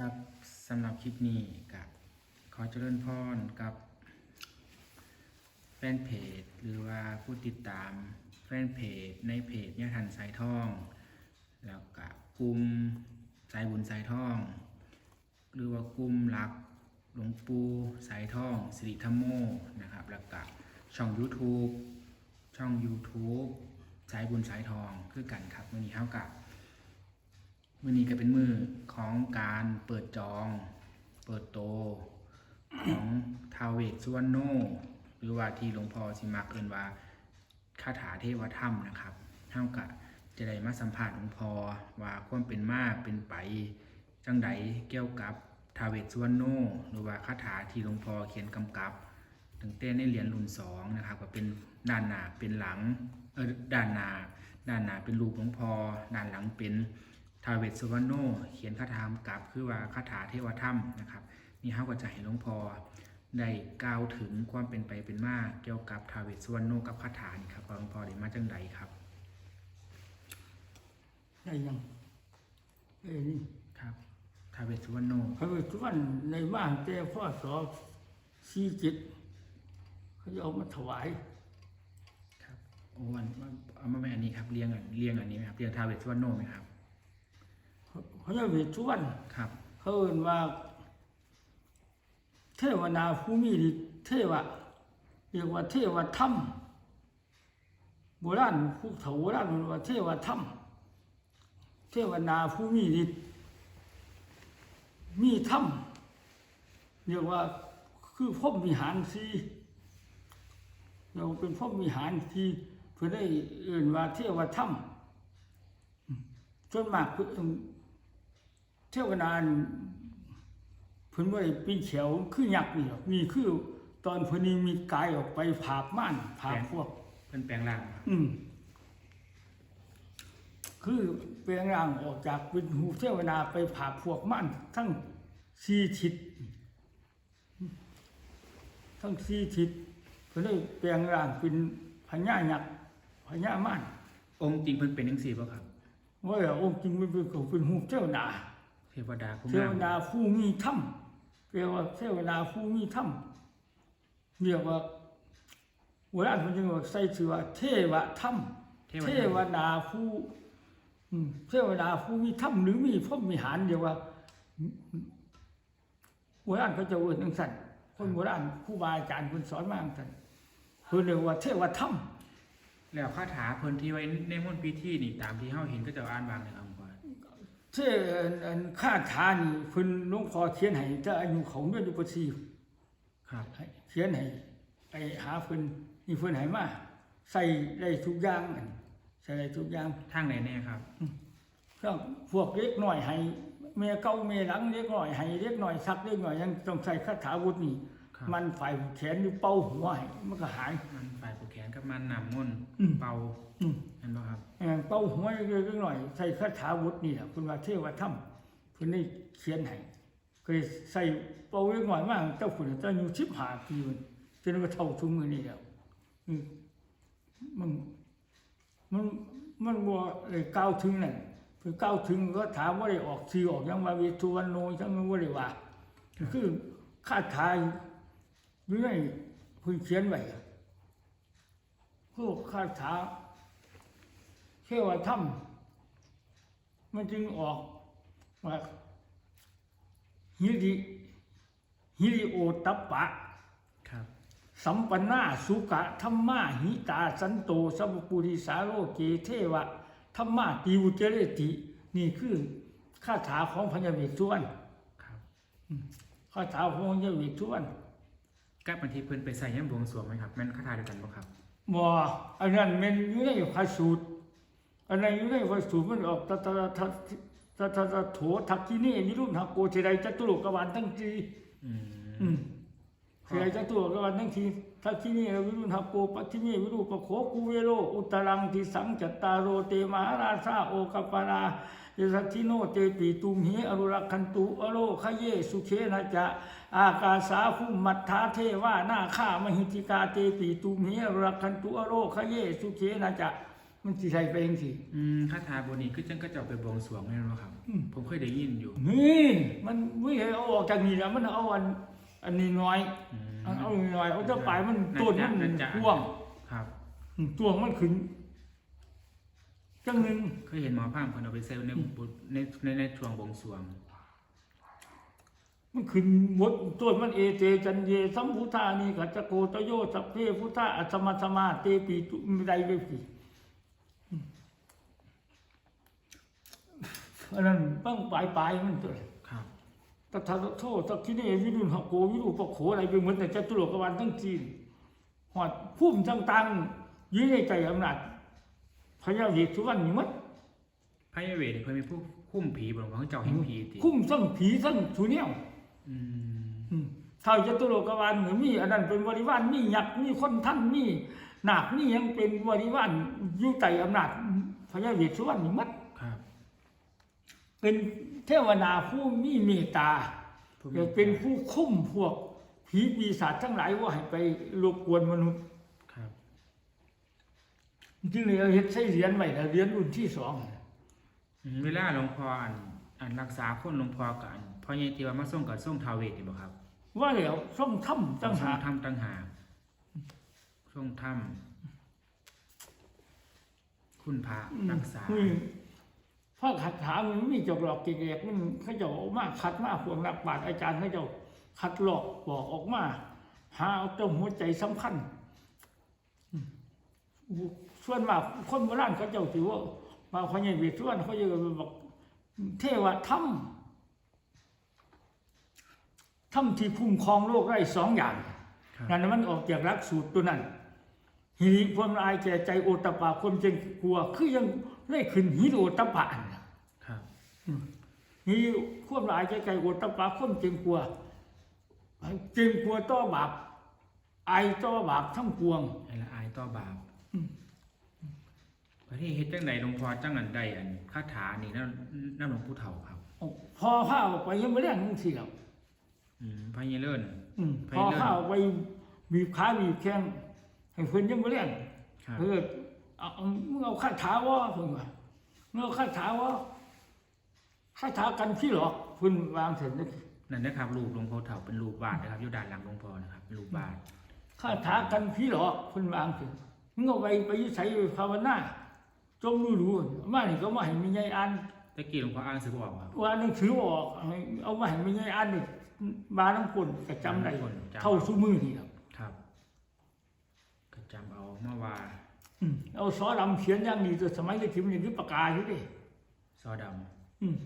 ครับสำหรับคลิปนี้กับขอเจริญพรกับแฟนเพจ หรือว่าผู้ติดตามแฟนเพจ ในเพจเนี่ยทันสายทอง แล้วก็กลุ่มสายบุญสายทอง หรือว่ากลุ่มรักหลวงปู่สายทองสิริธรรมโมนะครับแล้วก็ช่อง YouTube ช่อง YouTube สายบุญสายทองคือกันครับวันนี้เท่ากับ มื่อนี้ก็เป็นมือของการเปิดจอง เปิดโต ของทาวเวกสุวรรณโน หรือว่าที่หลวงพ่อสิมักเอินว่าคาถาเทวธรรมนะครับเท่ากับจะได้มาสัมผัสหลวงพ่อว่าความเป็นมาเป็นไปจังใดเกี่ยวกับทาวเวกสุวรรณโนหรือว่าคาถาที่หลวงพ่อเขียนกำกับตั้งแต่ในเหรียญรุ่นสองนะครับก็เป็นด้านหน้าเป็นหลังเออด้านหน้าด้านหน้าเป็นรูปหลวงพ่อด้านหลังเป็น ทาวเวสสุวรรณโนเขียนคาถามกับคือว่าคาถาเทวธรรมนะครับนี่เขาก็จะให้หลวงพ่อได้กล่าวถึงความเป็นไปเป็นมาเกี่ยวกับทาวเวสสุวรรณโนกับคาถานี่ครับว่าหลวงพ่อได้มาจังใดครับได้ยังเอ้ยนี่ครับทาวเวสสุวรรณโนเขาไปทุกวันในบ้านแต่พ่อสอสี่จิตเขาจะเอามาถวายครับโอ้อันเอามาแม่อันนี้ครับเรียงอันเรียงอันนี้ไหมครับเรียงทาวเวสสุวรรณโนไหมครับ เขาเขาจะไปทุกวันครับ เขาเอ่นว่า เทวนาภูมิฤทธิ์เทวะเรียกว่าเทวธรรมโบราณผู้เฒ่าโบราณมันว่าเทวธรรมเทวนาภูมิฤทธิ์มีธรรมเรียกว่าคือพรหมวิหารสีเราเป็นพรหมวิหารที่เพื่อได้เอื่นว่าเทวธรรมส่วนมากเพิ่น เทวนานี่เพิ่นว่าได้ปีนเขียวคือยักษ์นี่หรอกนี่คือ ตอนเพิ่นนี่มีกายออกไปผาบม่านผาบพวก เพิ่นแปลงร่างครับอืมคือเปลงร่างออกจากเป็นหูเทวนาไปผ่าพวกม่านทั้งสี่ทิศทั้งสี่ทิศเพื่อได้เปลงร่างเป็นพญายักษ์พญาม่านองค์จริงเพิ่นเป็นจังซี่บ่ครับว่าองค์จริงมันเป็นของเป็นหูเทวดา เทวดาผู้เทงาวมดาผู้มีถ้ำเรียกว่าเทวดาผู้มีถ้ำเรียกว่าโบราณมันจึงว่าใส่ชื่อว่าเทวถ้ำเทวเทดาวดาผู้อืมเทวดาผู้มีถ้ำหรือมีพรหมวิหารเดียวว่าโบราณเขาจะเอ่นจังสันคนโบราณครูบาอาจารย์คนสอนมาจังสันเพิ่นเรียกว่าเทวถ้แล้วคาถาเพิ่นที่ไว้ในมนต์พิธีนี่ตามที่เฮาเห็นก็จะอ่านบางเลย ทอันข้าทานี่เพิ่นหลวงพ่อเขียนให้แต่อายุเขาเนี่ยอยู่ประสีครับเขียนให้ไอ้หาเพิ่นนี่เพิ่นให้มาใส่ได้ทุกอย่างอันใส่ได้ทุกอย่างทางไหนแน่ครับเครื่องพวกเล็กหน่อยให้เมียเก่าเมียหลังเล็กหน่อยให้เล็กหน่อยสักเล็กหน่อยยังต้องใส่คาถาวุธนี่ครับมันฝ่ายแขนอยู่เป้าหัวให้มันก็หายมันฝ่ายผูกแขนกับมันนำมนต์อืมเป่าอืม เห็นบ่ครับ เออเป้าหัวเล็กๆหน่อยใส่คาถาวุธนี่แหละคุณว่าเทวธรรมเพิ่นได้เขียนให้เคยใส่เป้าเล็กหน่อยมากเจ้าคุณเจ้าอยู่ชิบหาปีมันจนก็เท่าทุกมือนี่แล้วอืมมันมันมันบ่เลยก้าวถึงนั่นคือก้าวถึงก็ถามว่าได้ออกชื่อออกยังว่าวิทุวันโนจังว่าได้ว่าคือคาถาอยู่ในเพิ่นเขียนไว้พว กคาถาเทวธรรม มันจึงออกว่าฮิริฮิริโอตัปปะ ครับ สัมปันนาสุกะธรรมาหิตาสันโตสัพปุริสาโลเกเทวะธรรมาติวุจเรติ นี่คือคาถาของพญาเวทสุวรรณครับคาถาของพญาเวทสุวรรณกับบางทีเพิ่นไปใส่ย่ำบวงสรวงไหมครับแม่นคาถาเดียวกันบ่ครับ บ่อันนั้นมันอยู่ในพระสูตร อันนั้นอยู่ในพระสูตรมันออกตะตะตะตะตะตะโถทักกินีนิรุณหโกเทไดจตุโลกวาลทั้งสี่อืมอืมเสียจะตัวก็วันทั้งทีทักที่นี่วิรุณหโกปัทิเมวิรูปโขกูเวโลอุตรังทิสังจัตตารโรเตมหาราชาโอกปปารา ยสัทธิโนเตปีตุมหิอรุรักขันตุอโลขยเยสุเคนะจะอากาสาภุมมัทธาเทวานาคามหิติกาเตปีตุมหิอรุรักขันตุอโลขยเยสุเคนะจะมันสิใส่ไปเองสิอืมคาถาบทนี้คือจังก็จะเอาไปบวงสรวงแม่นบ่ครับอืมผมเคยได้ยินอยู่ นี่มันไม่ให้เอาออกจากนี่แล้วมันเอาอันอันนี้น้อยอืมเอาเอาน้อยเอาเจ้าปลายมันต้นมันจะท่วงครับอืมท่วงมันขึ้น จังหนึ่งเคยเห็นหมอพามคนเอาไปเซลในบทในในในช่วงบวงสรวง มันขึ้นหมดต้นมันเอเตจันเยสัมพุทธานี่กัจจโกตโยสัพเพพุทธาอัสมาสมาเตปีตุไม่ได้เลยสิอืมอันนั้นบ้างปลายปลายๆมันตัวครับตถาโทษสักที่นี่วิรุณหโกวิรุปโขอะไรไปเหมือนแต่จตุโลกบาลทั้งจีนหอดพุ่มต่างๆยืนในใจอำนาจ พญาเวทสุวรรณนี่มัดพระยาเวทนี่เพิ่นเป็นผู้คุ้มผีบ่ของเจ้าแห่งผีติคุ้มทั้งผีทั้งสุเนียวอืมอืมเท่าจตุโลกบาลเหมือนมีอันนั้นเป็นบริวารมียักษ์มีคนท่านมีนาคมียังเป็นบริวารอยู่ใต้อำนาจพญาเวทสุวรรณนี่มัดครับเป็นเทวดาผู้มีเมตตาผู้มีอยากเป็นผู้คุ้มพวกผีปีศาจทั้งหลายว่าให้ไปรบกวนมนุษย์ครับ จึงเลยเอาเฮ็ดใช้เหรียญไว้แล้วเหรียญรุ่นที่สองอืมเวลาหลวงพ่ออันอันรักษาคนหลวงพ่อกับอันพ่อใหญ่ที่ว่ามาส่งกับส่งทาวเวทนี่บ่ครับ ว่าแล้วส่งถ้ำตั้งหากทำตั้งหากส่งถ้ำคุณพระรักษาอืมเพราะขัดถามันมีจอกหลอกเกกๆมันเขาเจ้าเอามาขัดมาพวกนักบาทอาจารย์เขาเจ้าขัดหลอกบอกออกมาหาเอาเจ้าหัวใจสำคัญอืม ส่วนมากคนโบราณเขาเจ้าถือว่ามาพญาเวทส่วนเขาจะบอกเทวธรรมธรรมที่คุ้มครองโลกได้สองอย่างครับนั่นมันออกจากหลักสูตรตัวนั้นหิริความละอายแก่ใจโอตตปปะความเจงกลัว คือยังได้ขึ้นหิริโอตตปปะน่ะครับหิริความละอายแก่ใจโอตตปปะความเจงกลัวเจงกลัวต่อบาปอายต่อบาปทั้งปวงให้ละอายต่อบาปอืม ประเทศเฮ็ดจังไดหลวงพ่อจังอันใดอันคาถานี่นำนำหลวงปู่เฒ่าครับ พอข้าวไปยังไม่เรื่องนึงทีแล้วอืมพระเยเลิน อืมไปพอเรื่องข้าวไปบีบขาบีบแข้งให้เพิ่นยังไม่เรื่องครับเออเอาเอามึงเอาคาถาวะเพิ่นว่ามึงเอาคาถาวะคาถากันพี่หรอกเพิ่นวางเสร็จแล้วนั่นนะครับรูปหลวงพ่อเฒ่าเป็นรูปวาดนะครับอยู่ด้านหลังหลวงพ่อนะครับเป็นรูปวาดคาถากันพี่หรอกเพิ่นวางเสร็จมึงเอาไปไปอยุใส่ภาวนา จงรู้รู้มานี่ก็มาให้มีไงอ่านตะกี้หลวงพ่ออ่านสือบอกครับว่าหนังสือออกให้เอามาให้มีไงอ่านนี่บาน้ำคนก็จำได้คนจำเท่าซุมือนี่ครับครับก็จำเอามาว่าอืมเอาซอดำเขียนอย่างนี้ตัวสมัยที่พิมพ์นี่คือปากกาอยู่เดิซอดอืมำ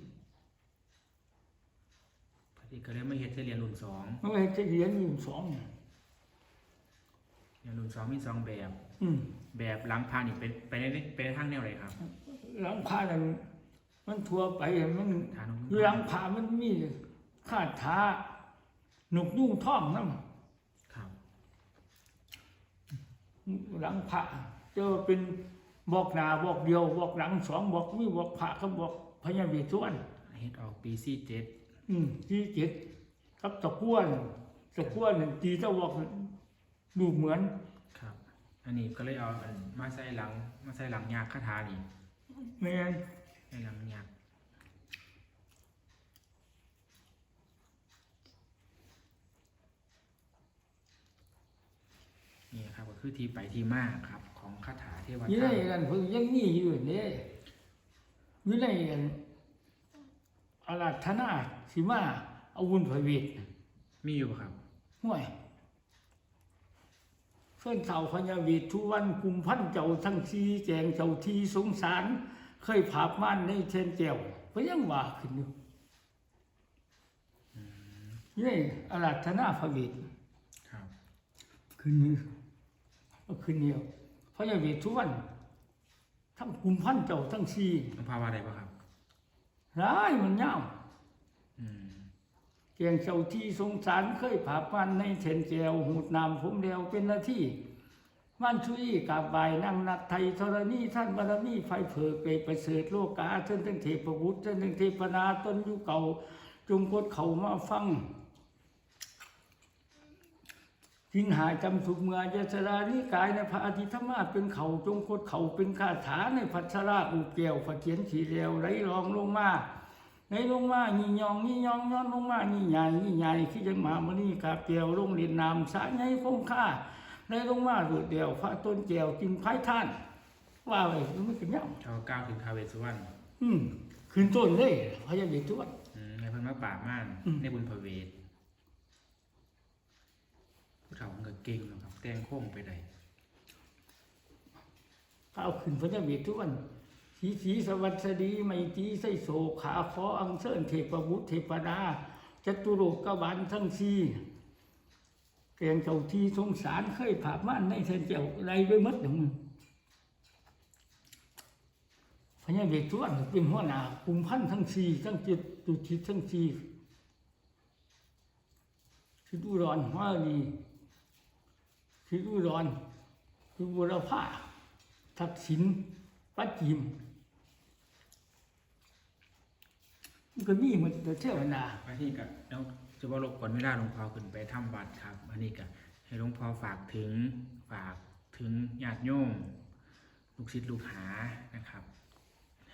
พอดีก็เลยมาเฮ็ดใช้เรียนรุ่นสองมันก็จะเขียนอยู่สองเรีย นรุ่นสองมีสองแบบ อืมแบบหลังพานี่เป็นไปในไปในทางแนวไหนครับหลังพานั้นมันทั่วไปมันทางนู้นอยู่หลังพามันมีคาถาหนุกยุ่งท่องนั่นครับหลังพระเจอเป็นบอกหนาบอกเดียวบอกหลังสองบอกมีบอกพระก็บอกพญาเวทสวนเฮ็ดออกปีสี่เจ็ดอืมที่เจ็ดกับตะกวนตะกวนนั่นตีตะบอก ดูเหมือน ครับ อันนี้ก็เลยเอาอันมาใส่หลัง มาใส่หลังยากคาถานี่แม่นใส่หลังยากนี่ครับก็คือที่ไปที่มาครับ ของคาถาเทวอยู่ตาในนั้นเพิ่งยังมีอยู่เนี่ยอยู่ในอันอาราธนาสิมาเอาวุญพระเวทมีอยู่ปะครับห่วย เพื่อนเท่าพญาเวททุวันกุมพันเจ้าทั้งทีแจงเจ้าทีสงสาร เคยผาบม่านในเชนแก้วก็ยังว่าขึ้นอยู่นี่อาราธนาพระเวทครับขึ้นนี้ก็ขึ้นเดียวพญาเวททุวัน ทั้งกุมพันเจ้าทั้งทีหลวงพ่อว่าอะไรปะครับร้ายมันยาวอืม แจงเจ้าที่สงสารเคยผาบม่านในเชนแก้วหูดนามผมเดียวเป็นหน้าที่มันชุยกาบายนั่งนักไทยธรณีท่านบารมีไฟเผยเปรประเสริฐโลกาเท่านทั้งเทพบุตรเท่านทั้งเทพนาต้นยุคเก่าจงกดเขามาฟังทิ้งหายจำสุกเมื่อยสรานิกายในพระอาทิตย์ธรรมาเป็นเขาจงโคตรเขาเป็นคาถาในพัชราอุเกียวฝัเขียนสีเลวไหลรองลงมา ไหลลงมายี่ยองยี่ยองย้อนลงมายี่ใหญ่ยี่ใหญ่ขี้จังหมามณีกาเปียวลงเรียนนามสาใหญ่คงค่าไหลลงมาดูดเดียวพระต้นเจียวกินไผ่ท่าน ว่าไว้มันไม่เป็นยังเขาก้าวถึงทาวเวสสุวรรณอืมขึ้นต้นเลยพระยาเดชทวดอืมในเพิ่นมาป่าบม่านอืมในบุญพระเวทผู้เฒ่ามันก็เก่งเนาะครับแต่งโค้งไปได้ข้าวขึ้นพระเจ้าเวททุกวัน สีสีสวัสดีไมตีไสโศกขาขออังเชิญเทพบุตรเทพดาจตุโลกกบาลทั้งสี่เกรงเจ้าที่สงสารเคยผ่าม่านในเทนเจ้าไรไปหมดหนึ่งพระเจ้าเวททุกวันเป็นหัวหน้ากลุ่มพันทั้งสี่ทั้งจิตตุทิศทั้งสี่คิดอุดรหัวดีคิดอุดรคือบุรพาทักษิณปัจจิม มันก็มีหมันแต่เท่านาอันนี้ก็แล้วจะว่าลบก่อนเวลาหลวงพ่อขึ้นไปทำวัดครับ อันนี้ก็ให้หลวงพ่อฝากถึงฝากถึงญาติโยมลูกศิษย์ลูกหานะครับ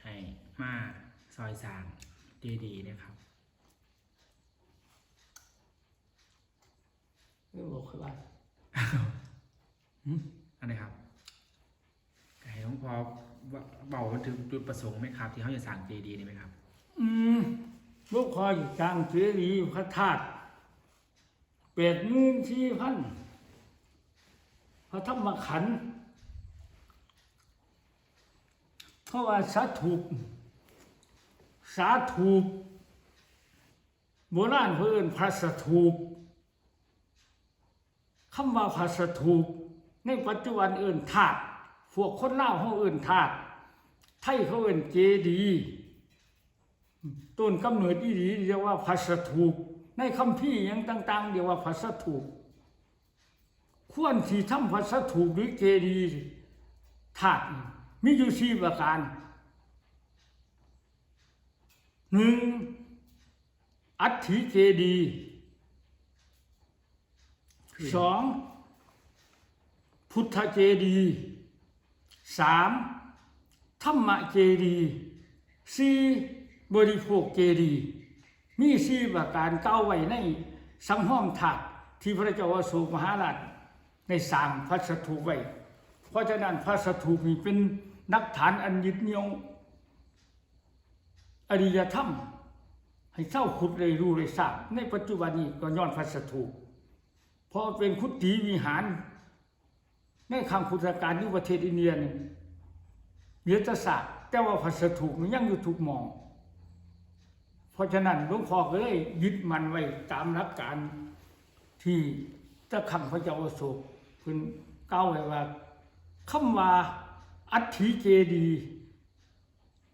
ให้มาซอยสร้างดีๆนะครับไม่บอกใครว่าอันนี้ครับก็ให้หลวงพ่อว่าเบาถึงจุดประสงค์ไหมครับ ที่เขาจะสร้างเจดีย์นี่ไหมครับ อืมลูกคอยอยู่กลางเสรีพระธาตุแปดหมื่นสี่พันพระธรรมขันธ์เพราะว่าสาถูกสาถูกโบราณเพื่อนพระสถูกคำว่าพระสถูกในปัจจุบันเอื่นธาตุพวกคนเล่าเขาเอื่นธาตุไทยเขาเอื่นเจดีย์ ต้นกำเนิดอีหลีเรียกว่าพัสถูก ในคำพี่ยังต่าง ๆ เรียกว่าพัสถูก ควรที่ทำพัสถูกหรือเจดีย์ธาตุมีอยู่สี่ประการหนึ่งอัฐิเจดีสองพุทธเจดีสามธรรมเจดีสี่ บริโภคเจดีย์มีสี่ประการเก้าไว้ในสังห้อมถาดที่พระเจ้าอโศกมหาราชในสร้างพระสถูปไว้ เพราะฉะนั้นพระสถูปนี้เป็นนักฐานอันยึดเหนี่ยวอริยธรรม ให้เศร้าขุดเลยรู้เลยทราบในปัจจุบันนี้ก็ย้อนพระสถูปเพราะเป็นคุตีวิหาร ในคำพุทธการที่ประเทศอินเดียนี่เยตศาสตร์แต่ว่าพระสถูปมันยังอยู่ถูกมอง เพราะฉะนั้นหลวงพ่อก็เลยยึดมันไว้ตามหลักการที่ตะขังพระเจ้าอโศกเพิ่นเก้าวไว้ว่าคำว่าอัฐิเจดี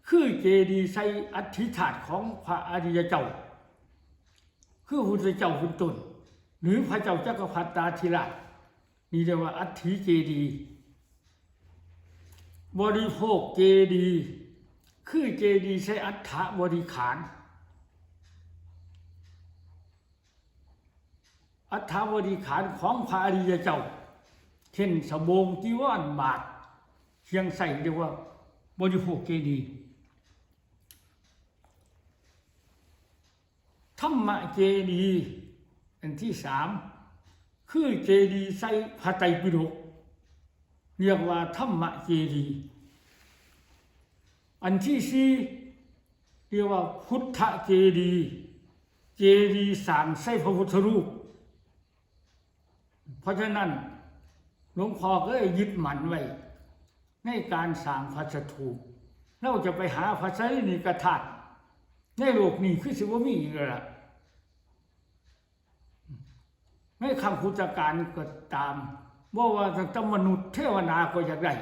คือเจดีใส่อัฐิถาดของพระอริยเจ้า คือพุทธเจ้าคุณตนหรือพระเจ้าจักรพรรดิตาธิราชนี่เรียกว่าอัฐิเจดีบริโภคเจดี คือเจดีใช้อัฐบริขาร อัฐบริขารของพระอริยเจ้า เช่นสบงจีวรบาทเชียงใส่เรียกว่าบริโภคเจดีย์ธรรมะเจดีย์อันที่สามคือเจดีย์ใส่พระไตรปิฎกเรียกว่าธรรมะเจดีย์อันที่สี่เรียกว่าพุทธเจดีย์เจดีย์สางใส่พระพุทธรูป เพราะฉะนั้นหลวงพ่อก็เลยยึดมันไว้ ในการสร้างพระสถูปเราจะไปหาพระไตรนิกธาตุในโลกนี้คือสิว่ามีอีกล้วล่คำพุทธการก็ตามว่าว่าตั้งมนุษย์เทวนาก็อยากได้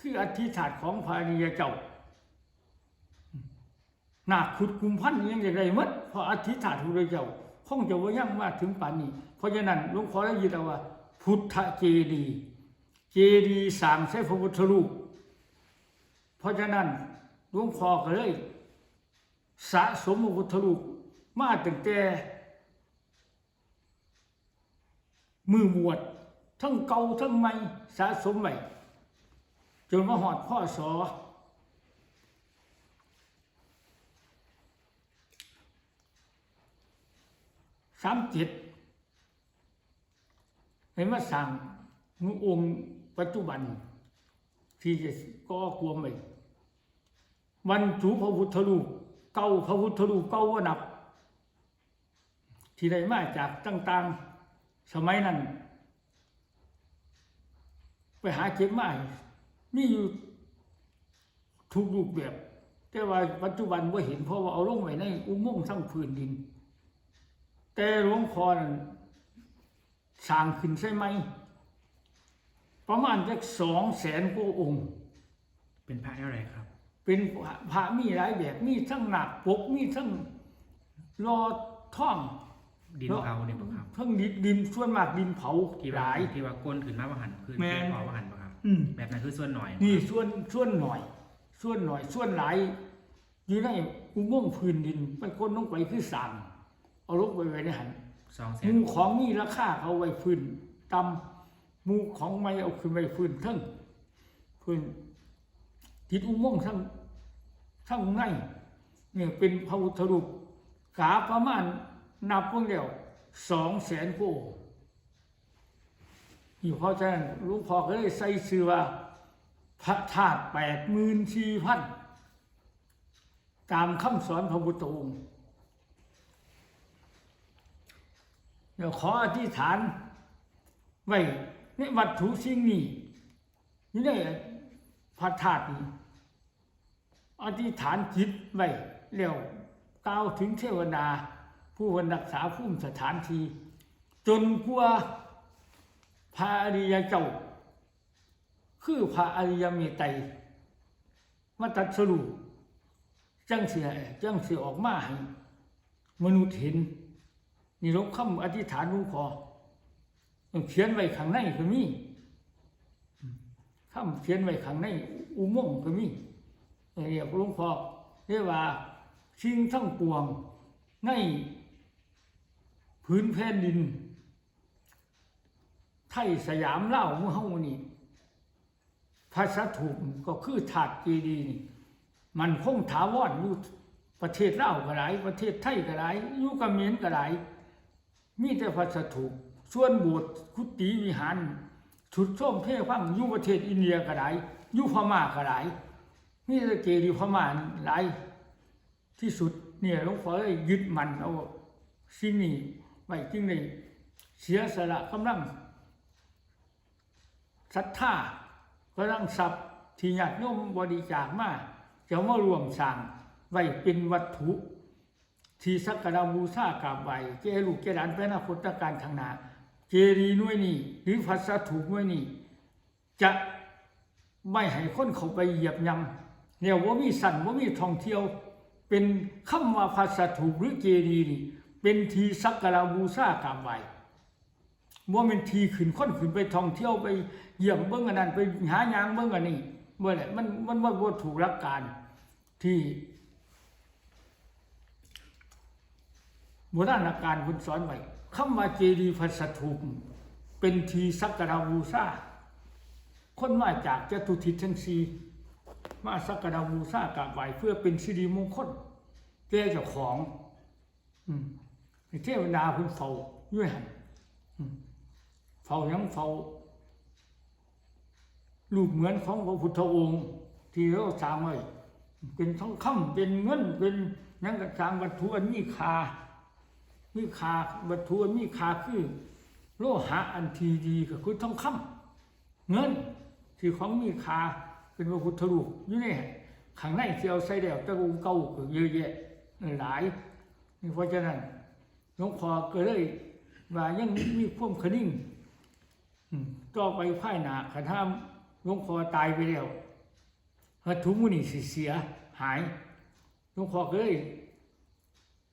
คืออธิษฐานของพระอริยเจ้าหนาขุดกุมพันยังอยากได้หมัดพราะอธิษฐานพระพุทธเจ้าคงจะว่ายั่งมาถึงป่านนี้ เพราะฉะนั้นหลวงพ่อได้ยินเอาว่า พุทธเจดีเจดีสางใช้พระพุทธรูปเพราะฉะนั้นหลวงพ่อก็เลยสะสมพระพุทธรูปมาตั้งแต่มือบวชทั้งเก่าทั้งใหม่สะสมไว้จนมาหอดพ่อสอสามเจ็ด เห็นว่าสั่งนุองค์ปัจจุบัน ที่จะก่อความไว้วันจูพระพุทธรูปเก่าพระพุทธรูปเก่าว่านับ ที่ได้มาจากต่าง ๆ สมัยนั้น ไปหาเก็บมามีอยู่ทุกรูปแบบ แต่ว่าปัจจุบันว่าเห็นเพราะว่าเอาลงไว้ในอุโมงค์ทั้างพื้นดิน แต่หลวงพ่อนั้น สร้างขึ้นใช่ไหม ประมาณจะสองแสนกว่าองค์ เป็นพระอะไรครับ เป็นพระมีหลายแบบมีทั้งหนักปกมีทั้งรอท่องดินเผาเนี่ยบ่ครับทั้งดินดินส่วนมากดินเผาที่หว่าลาย ที่ว่าก้นขึ้นมาว่าหันขึ้นแม่น เผาว่าหันบ่ครับ อืม แบบนั้นคือส่วนหน่อยนี่ส่วนส่วนหน่อย ส่วนหน่อยส่วนหลายอยู่ในอุโมงค์พื้นดินไปคนลงไปคือสามเอาลงไปไว้ในหัน สองแสหนมูของมีราคาเขาไว้พื้นตำหมูของไม่เอาขึ้นไว้พื้นทั้งพื้นทิศอุโมงค์ทั้งทั้งในเนี่ยเป็นพระพุทธรูปกาประมาณนับเพิ่งเดียวสองแสนกว่าองค์นี่เพราะฉะนั้นลูกพ่อก็เลยใส่ชื่อว่า พระธาตุแปดหมื่นสี่พันตามคำสอนพระพุทธองค์ เดี๋ยวขออธิษฐาน ไว้ในวัตถุสิ่งนี้นี่ในพระธาตุนี้อธิษฐานจิตไว้แล้วกล่าวถึงเทวดาผู้รักษาภูมิสถานที่จนกว่าพระอริยเจ้า คือพระอริยเมตไตรมาตัดสรุปจังเสียจังเสียออกมาให้มนุษย์เห็น นี่ลวงคำอธิษฐานหลวงพอเขียนไว้ข้างในก็มีคำเขียนไว้ข้างในอุโมงค์ก็มีเรียกหลวงพ่อเรียกว่าสิ่งทั้งปวงในพื้นแผ่นดิน ไทยสยามเล่าเมื่อเฮานี่พระสถุก็คือถาดจดีย์นี่ มันคงถาวรอยู่ประเทศเล่าก็หลายประเทศไทยก็หลายอยู่กับเขมรก็หลาย มีแต่พระสัถุส่วนโบสถ์กุฏิวิหารชุดส้มเทพังยู่ประเทศอินเดียก็หลายอยู่พม่าก็หลายมีแต่เจดียพม่าหลายที่สุดเนี่ยหลวงพ่อเลยยึดมันเอาสิ่งนี้ไว้จึงได้เสียสละกำลังศรัทธากำลังทรัพย์ที่ญาติโยมบริจาคมาจะมารวมสร้างไว้เป็นวัตถุ ที่สักการะบูชากราบไหว้เจลูกเจหลานไปอนาคตการทางหนาเจรีน่วยนี้หรือพัสถุหน่วยนี้จะไม่ให้คนเขาไปเหยียบย่ำเนี่ยว่ามีสันว่ามีท่องเที่ยว เป็นคำว่าพัสถุหรือเจดีนี่เป็นทีสักการะบูชากราบไหวว่ามันทีขึ้นค้นขึ้นไปท่องเที่ยวไปเหยียมเบิ้งอันนั้นไปหายางเบิ้งอันนี้เมื่อไหร่มันมันว่าถูกหลักการที่ โบราณการคุณสอนไว้คำว่าเจดีย์พัสถุมเป็นทีสักการบูชาคนมาจากจตุทิศทั้งสีมาสักการบูชากราบไหวเพื่อเป็นสิริมงคลแก่เจ้าของอืเทวดาคุณเฝ้าอยู่หันเฝ้ายังเฝ้ารูปเหมือนของพระพุทธองค์ที่เราสร้างไว้เป็นทองคำเป็นเงินเป็นยังกระสร้างวัตถุอันมีค่า มีคาวัตถุอันมีคาคือโลหะอันทีดีก็คือทองคำเงินที่ของมีคาเป็นพระพุทธรูปอยู่ในข้างในที่เอาใส่เดี่ยวตะกุงเก่าก็เยอะแยะหลายนี่เพราะฉะนั้นหลวงพ่อก็เลยว่ายังมีความขนิ่งอืมต่อไปภายหนาขันห้ามหลวงพ่อตายไปแล้ววัตถุมุนีสิเสียหายหลวงพ่อก็เลย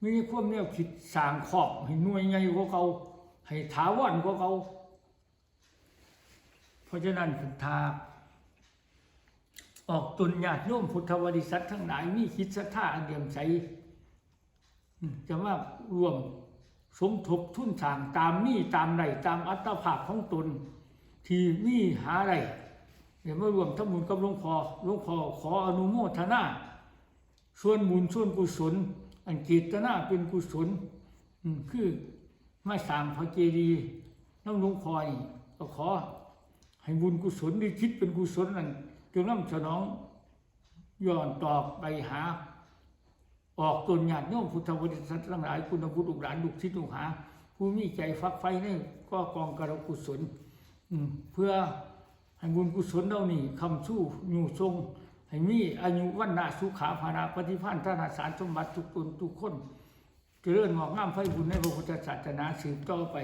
มีความแนวคิดสร้างขอบให้หน่วยใหญ่กว่าเขาให้ถาวรกว่าเขาเพราะฉะนั้นคุณทาออกตนญาติโยมพุทธบริษัททั้งหลายมีคิดศรัทธาเดียมใสจะมารวมสมทบทุนสร้างตามนี่ตามใดตามอัตภาพของตน ที่มีหาใดเดี๋ยวมารวมทั้งบุญกับหลวงพ่อหลวงพ่อขออนุโมทนาส่วนบุญส่วนกุศล อันเจตนาเป็นกุศลคือมาสร้างพระเจดีย์น้ำหลวงพ่อนี่ก็ขอ ให้บุญกุศลที่คิดเป็นกุศลนั้นจงน้ำสนองย้อนตอบไปหา ออกตนญาติโยมพุทธบริษัททั้งหลายคุณพุทธลูกหลานลูกศิษย์ลูกหา ผู้มีใจฟักไฟนี่ก็กองกระกุศลเพื่อให้บุญกุศลเรานี่คำสู้อยู่ทรง ให้มีอายุวันนาสุขาภาราปฏิพันธ์ธนาสารสมบัติทุกตนทุกคนเจริญงอกงามไฟบุญในพระพุทธศาสนาสืบต่อไป